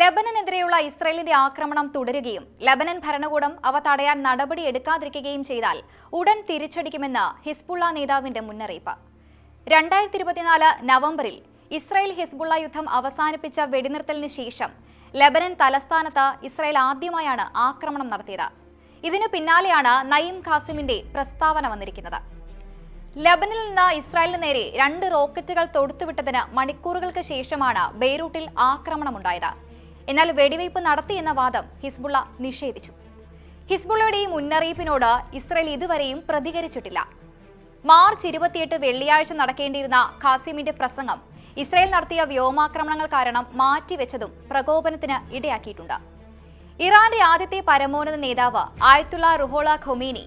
ലെബനനെതിരെയുള്ള ഇസ്രയേലിന്റെ ആക്രമണം തുടരുകയും ലബനൻ ഭരണകൂടം അവ തടയാൻ നടപടി എടുക്കാതിരിക്കുകയും ചെയ്താൽ ഉടൻ തിരിച്ചടിക്കുമെന്ന് ഹിസ്ബുള്ള നേതാവിന്റെ മുന്നറിയിപ്പ്. രണ്ടായിരത്തി ഇരുപത്തിനാല് നവംബറിൽ ഇസ്രായേൽ ഹിസ്ബുള്ള യുദ്ധം അവസാനിപ്പിച്ച വെടിനിർത്തലിന് ശേഷം ലബനൻ തലസ്ഥാനത്ത് ഇസ്രായേൽ ആദ്യമായാണ് ആക്രമണം നടത്തിയത്. ഇതിനു പിന്നാലെയാണ് നയീം ഖാസിമിന്റെ പ്രസ്താവന വന്നിരിക്കുന്നത്. ലബനിൽ നിന്ന് ഇസ്രായേലിന് നേരെ രണ്ട് റോക്കറ്റുകൾ തൊടുത്തുവിട്ടതിന് മണിക്കൂറുകൾക്ക് ശേഷമാണ് ബെയ്റൂട്ടിൽ ആക്രമണമുണ്ടായത്. എന്നാൽ വെടിവയ്പ് നടത്തിയെന്ന വാദം ഹിസ്ബുള്ള നിഷേധിച്ചു. ഹിസ്ബുള്ളയുടെ ഈ മുന്നറിയിപ്പിനോട് ഇസ്രയേൽ ഇതുവരെയും പ്രതികരിച്ചിട്ടില്ല. മാർച്ച് ഇരുപത്തിയെട്ട് വെള്ളിയാഴ്ച നടക്കേണ്ടിയിരുന്ന ഖാസിമിന്റെ പ്രസംഗം ഇസ്രയേൽ നടത്തിയ വ്യോമാക്രമണങ്ങൾ കാരണം മാറ്റിവെച്ചതും പ്രകോപനത്തിന് ഇടയാക്കിയിട്ടുണ്ട്. ഇറാന്റെ ആദ്യത്തെ പരമോന്നത നേതാവ് ആയത്തുള്ള റുഹോള ഖൊമീനി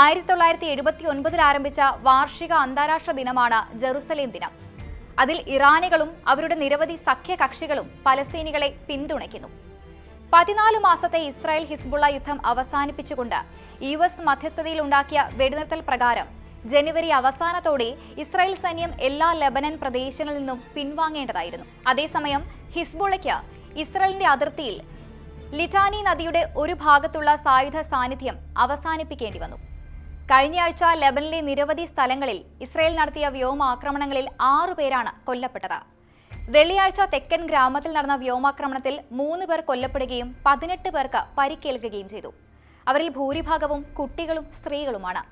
ആയിരത്തി തൊള്ളായിരത്തി എഴുപത്തി ഒൻപതിൽ ആരംഭിച്ച വാർഷിക അന്താരാഷ്ട്ര ദിനമാണ് ജെറുസലേം ദിനം. അതിൽ ഇറാനികളും അവരുടെ നിരവധി സഖ്യകക്ഷികളും പലസ്തീനികളെ പിന്തുണയ്ക്കുന്നു. പതിനാല് മാസത്തെ ഇസ്രായേൽ ഹിസ്ബുള്ള യുദ്ധം അവസാനിപ്പിച്ചുകൊണ്ട് യു എസ് മധ്യസ്ഥതയിൽ ഉണ്ടാക്കിയ വെടിനിർത്തൽ പ്രകാരം ജനുവരി അവസാനത്തോടെ ഇസ്രായേൽ സൈന്യം എല്ലാ ലെബനൻ പ്രദേശങ്ങളിൽ നിന്നും പിൻവാങ്ങേണ്ടതായിരുന്നു. അതേസമയം ഹിസ്ബുള്ളയ്ക്ക് ഇസ്രായേലിന്റെ അതിർത്തിയിൽ ലിറ്റാനി നദിയുടെ ഒരു ഭാഗത്തുള്ള സായുധ സാന്നിധ്യം അവസാനിപ്പിക്കേണ്ടി വന്നു. കഴിഞ്ഞയാഴ്ച ലെബനിലെ നിരവധി സ്ഥലങ്ങളിൽ ഇസ്രായേൽ നടത്തിയ വ്യോമാക്രമണങ്ങളിൽ ആറു പേരാണ് കൊല്ലപ്പെട്ടത്. വെള്ളിയാഴ്ച തെക്കൻ ഗ്രാമത്തിൽ നടന്ന വ്യോമാക്രമണത്തിൽ മൂന്ന് പേർ കൊല്ലപ്പെടുകയും പതിനെട്ട് പേർക്ക് പരിക്കേൽക്കുകയും ചെയ്തു. അവരിൽ ഭൂരിഭാഗവും കുട്ടികളും സ്ത്രീകളുമാണ്.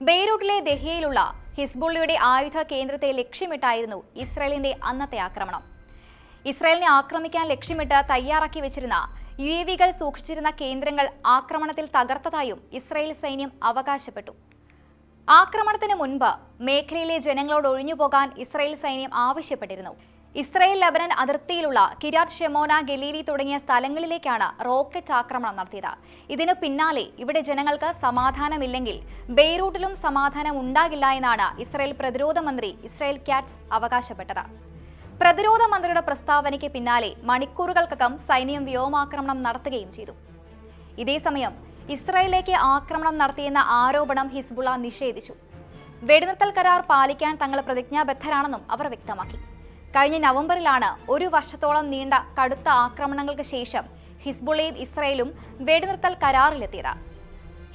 ബെയ്റൂട്ടിലെ ദഹിയയിലുള്ള ഹിസ്ബുള്ളയുടെ ആയുധ കേന്ദ്രത്തെ ലക്ഷ്യമിട്ടായിരുന്നു ഇസ്രായേലിന്റെ അന്നത്തെ ആക്രമണം. ഇസ്രായേലിനെ ആക്രമിക്കാൻ ലക്ഷ്യമിട്ട് തയ്യാറാക്കി വെച്ചിരുന്ന യു എ വികൾ സൂക്ഷിച്ചിരുന്ന കേന്ദ്രങ്ങൾ ആക്രമണത്തിൽ തകർത്തതായും ഇസ്രായേൽ സൈന്യം അവകാശപ്പെട്ടു. ആക്രമണത്തിന് മുൻപ് മേഖലയിലെ ജനങ്ങളോട് ഒഴിഞ്ഞുപോകാൻ ഇസ്രായേൽ സൈന്യം ആവശ്യപ്പെട്ടിരുന്നു. ഇസ്രായേൽ ലബനൻ അതിർത്തിയിലുള്ള കിരാത് ഷെമോന ഗലീലി തുടങ്ങിയ സ്ഥലങ്ങളിലേക്കാണ് റോക്കറ്റ് ആക്രമണം നടത്തിയത്. ഇതിനു പിന്നാലെ ഇവിടെ ജനങ്ങൾക്ക് സമാധാനമില്ലെങ്കിൽ ബെയ്റൂട്ടിലും സമാധാനം ഉണ്ടാകില്ല എന്നാണ് ഇസ്രായേൽ പ്രതിരോധ മന്ത്രി ഇസ്രായേൽ ക്യാറ്റ്സ് അവകാശപ്പെട്ടത്. പ്രതിരോധ മന്ത്രിയുടെ പ്രസ്താവനയ്ക്ക് പിന്നാലെ മണിക്കൂറുകൾക്കകം സൈന്യം വ്യോമാക്രമണം നടത്തുകയും ചെയ്തു. ഇതേസമയം ഇസ്രായേലിലേക്ക് ആക്രമണം നടത്തിയെന്ന ആരോപണം ഹിസ്ബുള്ള നിഷേധിച്ചു. വെടിനിർത്തൽ കരാർ പാലിക്കാൻ തങ്ങൾ പ്രതിജ്ഞാബദ്ധരാണെന്നും അവർ വ്യക്തമാക്കി. കഴിഞ്ഞ നവംബറിലാണ് ഒരു വർഷത്തോളം നീണ്ട കടുത്ത ആക്രമണങ്ങൾക്ക് ശേഷം ഹിസ്ബുള്ളയും ഇസ്രയേലും വെടിനിർത്തൽ കരാറിലെത്തിയത്.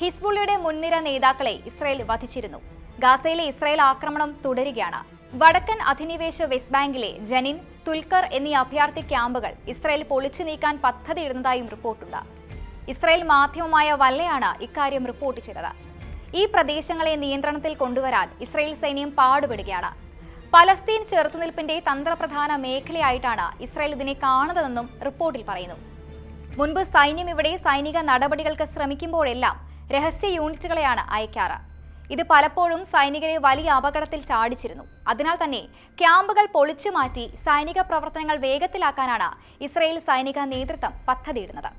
ഹിസ്ബുള്ളയുടെ മുൻനിര നേതാക്കളെ ഇസ്രയേൽ വധിച്ചിരുന്നു. ഗാസയിലെ ഇസ്രായേൽ ആക്രമണം തുടരുകയാണ്. വടക്കൻ അധിനിവേശ വെസ്റ്റ് ബാങ്കിലെ ജനിൻ തുൽക്കർ എന്നീ അഭയാർത്ഥി ക്യാമ്പുകൾ ഇസ്രായേൽ പൊളിച്ചു നീക്കാൻ പദ്ധതിയിടുന്നതായും റിപ്പോർട്ടുണ്ട്. ഇസ്രായേൽ മാധ്യമമായ വല്ലയാണ് ഇക്കാര്യം റിപ്പോർട്ട് ചെയ്തത്. ഈ പ്രദേശങ്ങളെ നിയന്ത്രണത്തിൽ കൊണ്ടുവരാൻ ഇസ്രായേൽ സൈന്യം പാടുപെടുകയാണ്. പലസ്തീൻ ചെറുത്തുനിൽപ്പിന്റെ തന്ത്രപ്രധാന മേഖലയായിട്ടാണ് ഇസ്രായേൽ ഇതിനെ കാണുന്നതെന്നും റിപ്പോർട്ടിൽ പറയുന്നു. മുൻപ് സൈന്യം ഇവിടെ സൈനിക നടപടികൾക്ക് ശ്രമിക്കുമ്പോഴെല്ലാം രഹസ്യ യൂണിറ്റുകളെയാണ് അയക്കാറ്. ഇത് പലപ്പോഴും സൈനികരെ വലിയ അപകടത്തിൽ ചാടിച്ചിരുന്നു. അതിനാൽ തന്നെ ക്യാമ്പുകൾ പൊളിച്ചു മാറ്റി സൈനിക പ്രവർത്തനങ്ങൾ വേഗത്തിലാക്കാനാണ് ഇസ്രയേൽ സൈനിക നേതൃത്വം പദ്ധതിയിടുന്നത്.